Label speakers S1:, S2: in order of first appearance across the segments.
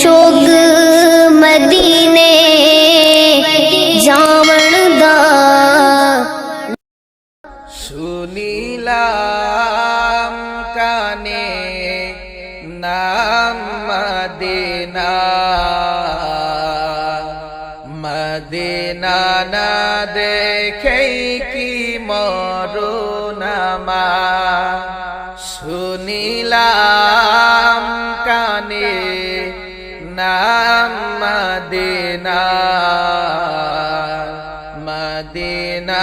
S1: शोग मदीने जावण
S2: दा सुनीलाम काने नाम मदीना मदीना ना देखे की मरो नमा सुनीला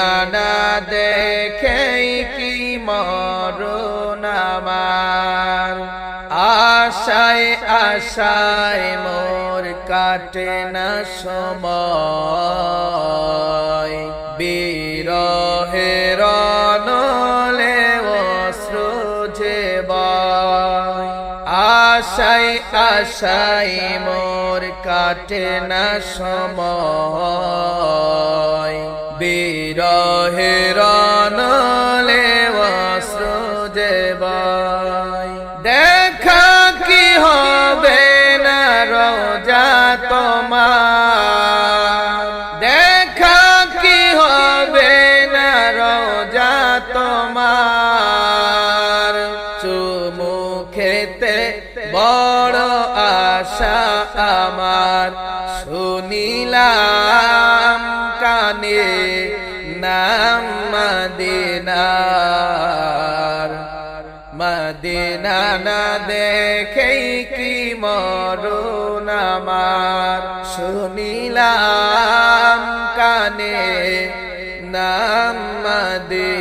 S2: মদিনা না দেখেই কি মরুন আমার? আশায় আশায় মোর কাটে না সময়। বিরহের নলে অশ্রু যে বয়। আশাই আশাই মোর কাটে না সময়। বিরহের নলে অশ্রু যে দেখা কি হবে না রোজা তোমার? দেখা কি হবে না রোজা তোমার? চুমু খেতে বড় আশা আমার। শুনিলাম মদিনার, মদিনা না দেখেই কি মরুন আমার। শুনিলাম কানে নাম মদিনার,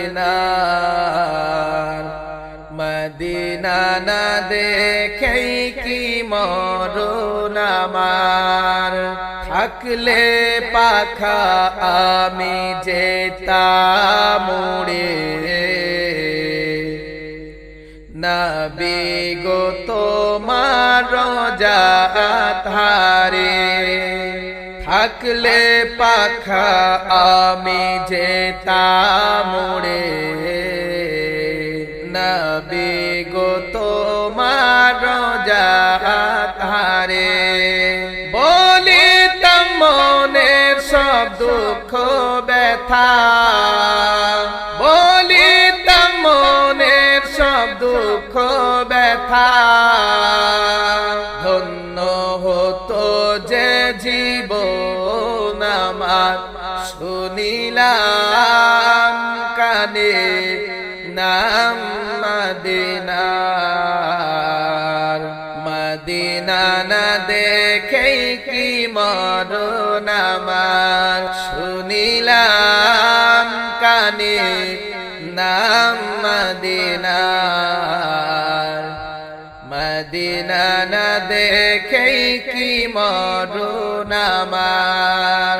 S2: মদিনা না দেখেই কি মরুন আমার। থাকলে পাখা আমি যেতাম উড়ে। নবী গো তোমার ধারে থাকলে পাখা আমি যেতাম উড়ে। নবী জীবন আমার শুনিলাম কানে নাম মদিনার। মদিনা না দেখেই কি মরণ আমার শুনিলাম কানে নাম মদিনার। দেখেই কি মরণ আমার?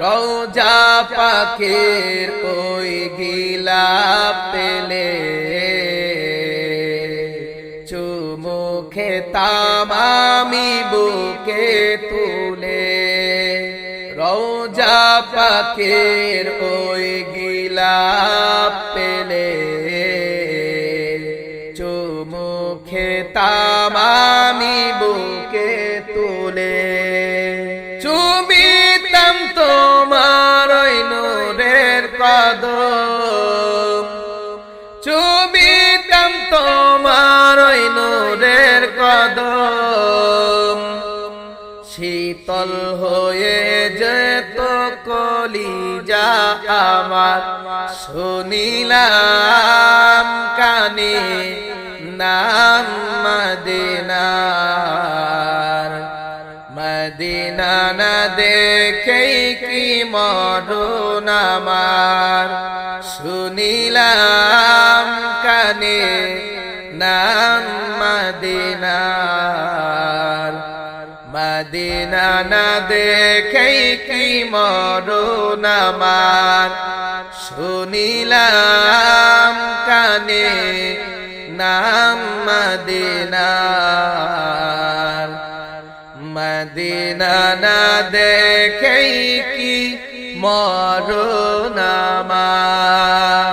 S2: রোজা পাখির ওই গিলা পেলে। চুমু খেতাম আমি বুকে তুলে। রোজা পাখির ওই গিলা খেতাম আমি বুকে তুলে। চুমিতাম তোমার ওই নূরের কদম। চুমিতাম তোমার ওই নূরের কদম। শীতল হয়ে যেত কলিজা আমার। শুনিলাম কানে নাম মদিনার, মদিনা না দেখেই কি মরুন আমার। শুনিলাম কানে নাম মদিনার, মদিনা না দেখেই কি মরুন আমার। শুনিলাম কানে নাম মদিনার মদিনা না দেখে কি মরো আমার।